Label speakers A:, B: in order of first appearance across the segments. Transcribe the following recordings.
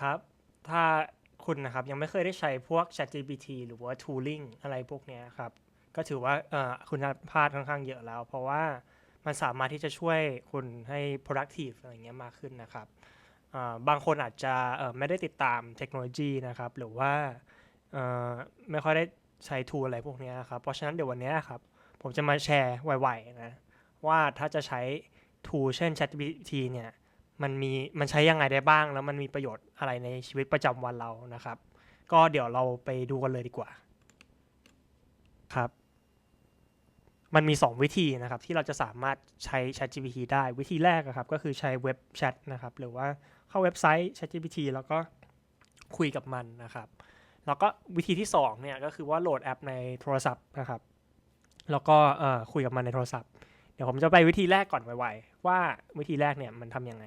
A: ครับ ถ้าคุณนะครับยังไม่เคยได้ใช้พวก ChatGPT หรือว่า tooling อะไรพวกนี้ครับ ก็ถือว่าคุณภาพค่อนข้างเยอะแล้ว เพราะว่ามันสามารถที่จะช่วยคุณให้ productive อะไรเงี้ยมากขึ้นนะครับ บางคนอาจจะไม่ได้ติดตามเทคโนโลยีนะครับ หรือว่าไม่ค่อยได้ใช้ tool อะไรพวกนี้ครับ เพราะฉะนั้นเดี๋ยววันนี้ครับ ผมจะมาแชร์ไวๆนะว่าถ้าจะใช้ tool เช่น ChatGPT เนี่ย มันมีมันใช้ยังไงได้บ้าง แล้วมันมีประโยชน์อะไรในชีวิตประจำวันเรานะครับ ก็เดี๋ยวเราไปดูกันเลยดีกว่าครับ มันมี 2 วิธีนะครับที่เราจะสามารถใช้ ChatGPT ได้วิธีแรกอะครับก็คือใช้เว็บแชทนะครับหรือว่าเข้าเว็บไซต์ ChatGPT แล้วก็คุยกับมันนะครับ แล้วก็วิธีที่2เนี่ยก็คือว่าโหลดแอปในโทรศัพท์นะครับ แล้วก็เอ่อคุยกับมันในโทรศัพท์ เดี๋ยวผมจะไปวิธีแรกก่อนไวๆว่าวิธีแรกเนี่ยมันทำยังไง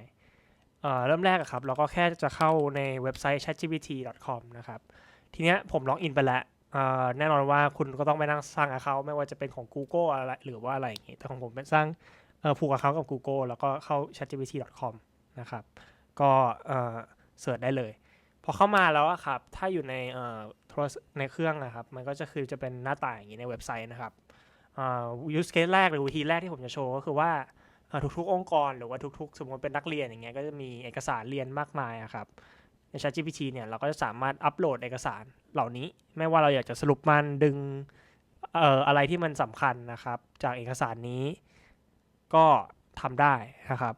A: เอ่อเริ่มแรกอะครับเราก็แค่จะเข้าในเว็บไซต์ chatgpt.com นะครับ ทีเนี้ยผมล็อกอินไปแล้วแน่นอนว่าคุณก็ต้องไปนั่งสร้าง account ไม่ว่าจะเป็นของ Google อะไรหรือว่าอะไรอย่างงี้แต่ของผมเป็นสร้างผูก account กับ Google แล้วก็เข้า chatgpt.com นะครับ ก็เสิร์ชได้เลย พอเข้ามาแล้วครับ ถ้าอยู่ในโทรศัพท์ในเครื่องนะครับ มันก็จะคือจะเป็นหน้าต่างอย่างนี้ในเว็บไซต์นะครับอ่า use case แรกหรือวิธีแรกที่ผมจะโชว์ก็คือว่าอ ทุกๆ องค์กรหรือว่าทุกๆ สมมติเป็นนักเรียนอย่างเงี้ยก็จะมีเอกสารเรียนมากมายอะครับใน ChatGPT เนี่ยเราก็จะสามารถอัปโหลดเอกสารเหล่านี้ ไม่ว่าเราอยากจะสรุปมันดึงเอ่ออะไรที่มันสำคัญนะครับ จากเอกสารนี้ก็ทำได้นะครับ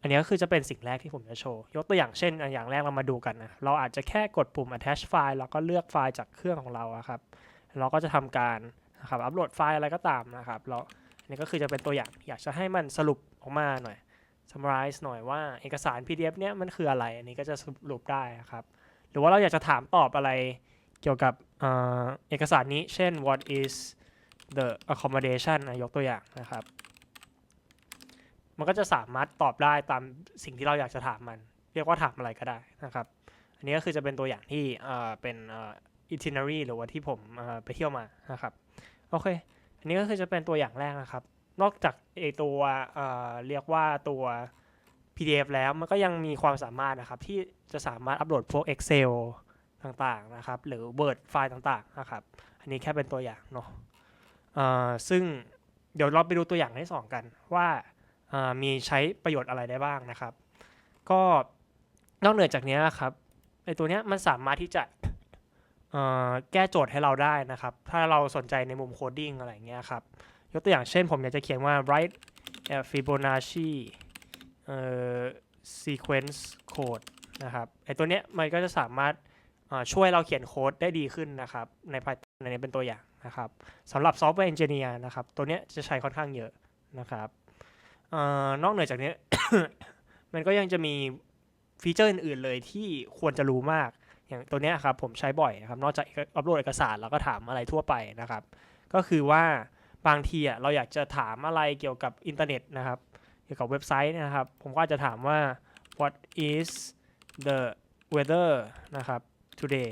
A: อันนี้ก็คือจะเป็นสิ่งแรกที่ผมจะโชว์ ยกตัวอย่างเช่นอย่างแรกเรามาดูกันนะเราอาจจะแค่กดปุ่ม attach file แล้วก็เลือกไฟล์จากเครื่องของเราครับ เราก็จะทำการนะครับอัปโหลดไฟล์อะไรก็ตามนะครับเรา นนี้ก็คือจะเป็นตัวอย่างอยากจะให้มันสรุปออกมาหน่อย summarize หน่อยว่าเอกสาร PDF เนี่ยมันคืออะไร อันนี้ก็จะสรุปได้ครับ หรือว่าเราอยากจะถามตอบอะไรเกี่ยวกับเอกสารนี้ เช่น what is the accommodation อะยกตัวอย่างนะครับ มันก็จะสามารถตอบได้ตามสิ่งที่เราอยากจะถามมัน เรียกว่าถามอะไรก็ได้นะครับ อันนี้ก็คือจะเป็นตัวอย่างที่เป็น itinerary หรือว่าที่ผมไปเที่ยวมานะครับ โอเค อันนี้ก็คือจะเป็นตัวอย่างแรกนะครับ นอกจากไอตัวเอ่อเรียกว่าตัว PDF แล้วมันก็ยังมีความสามารถนะครับที่จะสามารถอัปโหลดพวก Excel ต่างๆนะครับ หรือ Word ไฟล์ต่างๆนะครับ อันนี้แค่เป็นตัวอย่างเนาะซึ่งเดี๋ยวเราไปดูตัวอย่างที่สองกันว่ามีใช้ประโยชน์อะไรได้บ้างนะครับ ก็นอกเหนือจากนี้ครับไอตัวเนี้ยมันสามารถที่จะ แก้โจทย์ให้เราได้นะครับ ถ้าเราสนใจในมุมโคดดิ้งอะไรเงี้ยครับ ยกตัวอย่างเช่นผมอยากจะเขียนว่า write a Fibonacci sequence code นะครับ ไอตัวเนี้ยมันก็จะสามารถช่วยเราเขียนโค้ดได้ดีขึ้นนะครับ ใน Python อันนี้เป็นตัวอย่างนะครับสำหรับ software engineer นะครับ ตัวเนี้ยจะใช้ค่อนข้างเยอะนะครับอนอกเหนือจากนี้ มันก็ยังจะมีฟีเจอร์อื่นๆเลยที่ควรจะรู้มาก อย่างตัวเนี้ยครับผมใช้บ่อยนะครับ นอกจากอัปโหลดเอกสารแล้วก็ถามอะไรทั่วไปนะครับ ก็คือว่าบางทีอะเราอยากจะถามอะไรเกี่ยวกับอินเทอร์เน็ตนะครับ เกี่ยวกับเว็บไซต์นะครับ ผมก็อาจจะถามว่า what is the weather นะครับ today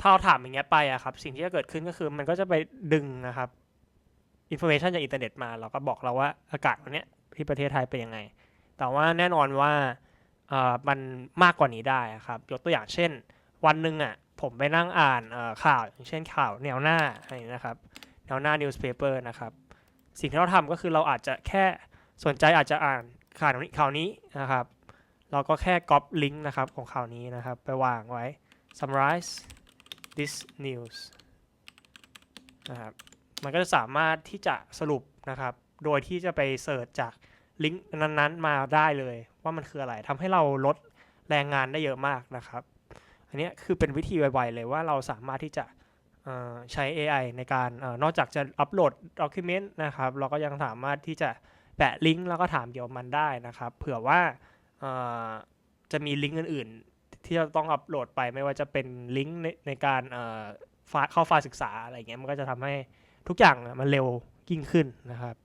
A: ถ้าเราถามอย่างเงี้ยไปอะครับ สิ่งที่จะเกิดขึ้นก็คือมันก็จะไปดึงนะครับอินโฟเมชันจากอินเทอร์เน็ตมาแล้วก็บอกเราว่าอากาศวันเนี้ยที่ประเทศไทยเป็นยังไง แต่ว่าแน่นอนว่า มันมากกว่านี้ได้อะครับยกตัวอย่างเช่น วันหนึ่งอะผมไปนั่งอ่านข่าวอย่างเช่นข่าวแนวหน้าอะไรอย่างนี้นะครับแนวหน้า newspaper นะครับสิ่งที่เราทำก็คือเราอาจจะแค่สนใจอาจจะอ่านข่าวนี้ข่าวนี้นะครับ เราก็แค่ก๊อปลิงก์นะครับของข่าวนี้นะครับ ไปวางไว้ summarize this news นะครับมันก็จะสามารถที่จะสรุปนะครับ โดยที่จะไปเสิร์ชจากลิงก์นั้นๆมาได้เลย ว่ามันคืออะไรทำให้เราลดแรงงานได้เยอะมากนะครับ อันนี้คือเป็นวิธีไวๆเลยว่าเราสามารถที่จะใช้ AI ในการอนอกจากจะอัปโหลดด็อกิเมนต์นะครับ เราก็ยังสามารถที่จะแปะลิงก์แล้วก็ถามเกี่ยวกับมันได้นะครับ เผื่อว่าจะมีลิงก์อื่น ๆ ที่เราต้องอัปโหลดไปไม่ว่าจะเป็นลิงก์ในในการเอ่อไฟล์เข้าไฟล์ศึกษาอะไรเงี้ยมันก็จะทำให้ทุกอย่างมันเร็วยิ่งขึ้นนะครับ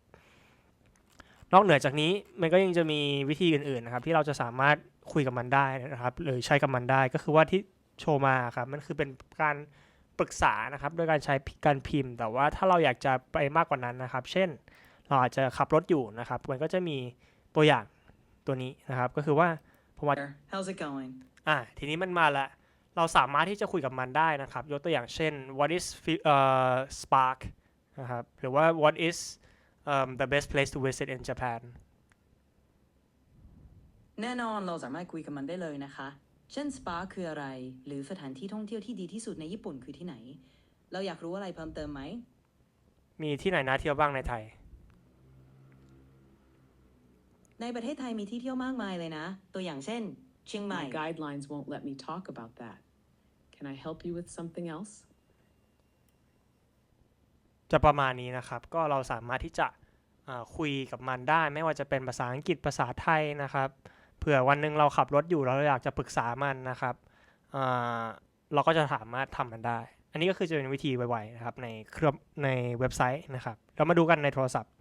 A: นอกเหนือจากนี้มันก็ยังจะมีวิธีอื่นๆนะครับที่เราจะสามารถคุยกับมันได้นะครับหรือใช้กับมันได้ก็คือว่าที่โชว์มาครับมันคือเป็นการปรึกษานะครับโดยการใช้การพิมพ์ แต่ว่าถ้าเราอยากจะไปมากกว่านั้นนะครับ เช่น เราอาจจะขับรถอยู่นะครับ มันก็จะมีตัวอย่างตัวนี้นะครับ ก็คือว่าผมว่า
B: How's it going?
A: อ่าทีนี้มันมาละเราสามารถที่จะคุยกับมันได้นะครับ ยกตัวอย่างเช่น what is fi- เอ่อ spark นะครับหรือว่า what is um, the best place to visit in Japan
B: แน่นอนเราสามารถคุยกับมันได้เลยนะคะ เช่นสปาคืออะไร หรือสถานที่ท่องเที่ยวที่ดีที่สุดในญี่ปุ่นคือที่ไหน เราอยากรู้อะไรเพิ่มเติมไหม
A: มีที่ไหนน่าเที่ยวบ้างในไทย
B: ในประเทศไทยมีที่เที่ยวมากมายเลยนะ ตัวอย่างเช่น เชียงใหม่
C: My guidelines won't let me talk about that. Can I help you with something else?
A: จะประมาณนี้นะครับ ก็เราสามารถที่จะคุยกับมันได้ ไม่ว่าจะเป็นภาษาอังกฤษภาษาไทยนะครับ เผื่อวันหนึ่งเราขับรถอยู่เราอยากจะปรึกษามันนะครับเราก็จะสามารถทำมันได้ อันนี้ก็คือจะเป็นวิธีไวๆนะครับในเครื่องในเว็บไซต์นะครับ เรามาดูกันในโทรศัพท์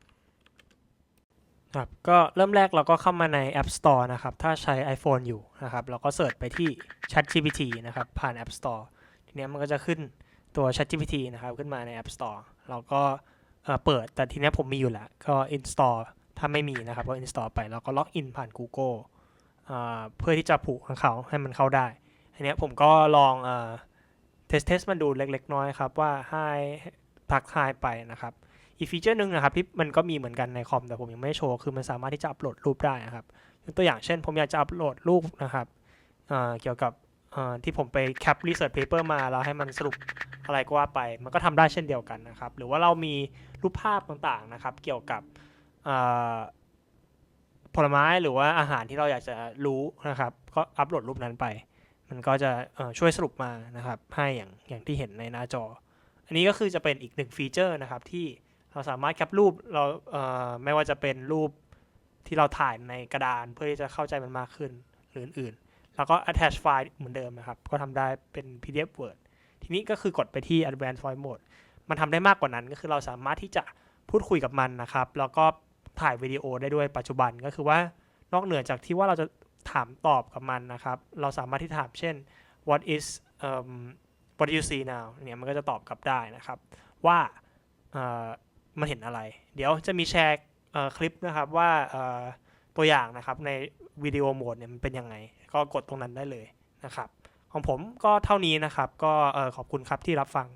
A: ครับก็เริ่มแรกเราก็เข้ามาใน App Store นะครับ ถ้าใช้ iPhone อยู่นะครับ เราก็เสิร์ชไปที่ ChatGPT นะครับ ผ่าน App Store ทีนี้มันก็จะขึ้น ตัว ChatGPT นะครับขึ้นมาใน App Store เราก็เปิดแต่ทีนี้ผมมีอยู่แล้ว ก็ install ถ้าไม่มีนะครับ ก็ install ไป แล้วก็ล็อกอินผ่าน Google เพื่อที่จะผูกของเขาให้มันเข้าได้อันนี้ผมก็ลองเทสเทสมันดูเล็กๆ น้อยครับว่าให้ทักทายไปนะครับอีกฟีเจอร์หนึ่งนะครับที่มันก็มีเหมือนกันในคอมแต่ผมยังไม่โชว์ คือมันสามารถที่จะอัปโหลดรูปได้นะครับตัวอย่างเช่นผมอยากจะอัปโหลดรูปนะครับเกี่ยวกับ ที่ผมไปแคปรีเสิร์ชเพเปอร์มาแล้วให้มันสรุปอะไรก็ว่าไป มันก็ทำได้เช่นเดียวกันนะครับ หรือว่าเรามีรูปภาพต่างๆนะครับ เกี่ยวกับผลไม้หรือว่าอาหารที่เราอยากจะรู้นะครับ ก็อัปโหลดรูปนั้นไป มันก็จะช่วยสรุปมานะครับ ให้อย่างอย่างที่เห็นในหน้าจอ อันนี้ก็คือจะเป็นอีกหนึ่งฟีเจอร์นะครับ ที่เราสามารถแคปรูปเราเไม่ว่าจะเป็นรูปที่เราถ่ายในกระดานเพื่อที่จะเข้าใจมันมากขึ้นหรืออื่น แล้วก็ attach ไฟล์เหมือนเดิมนะครับ ก็ทำได้เป็น PDF Word ทีนี้ก็คือกดไปที่ Advanced Voice Mode มันทำได้มากกว่านั้นก็คือเราสามารถที่จะพูดคุยกับมันนะครับ แล้วก็ถ่ายวิดีโอได้ด้วยปัจจุบันก็คือว่านอกเหนือจากที่ว่าเราจะถามตอบกับมันนะครับ เราสามารถที่ถามเช่น what is um, what do you see now เนี่ยมันก็จะตอบกลับได้นะครับ ว่ามันเห็นอะไร เดี๋ยวจะมีแชร์คลิปนะครับว่าตัวอย่างนะครับในวิดีโอโหมดเนี่ยมันเป็นยังไง ก็กดตรงนั้นได้เลยนะครับ ของผมก็เท่านี้นะครับ ก็ขอบคุณครับที่รับฟัง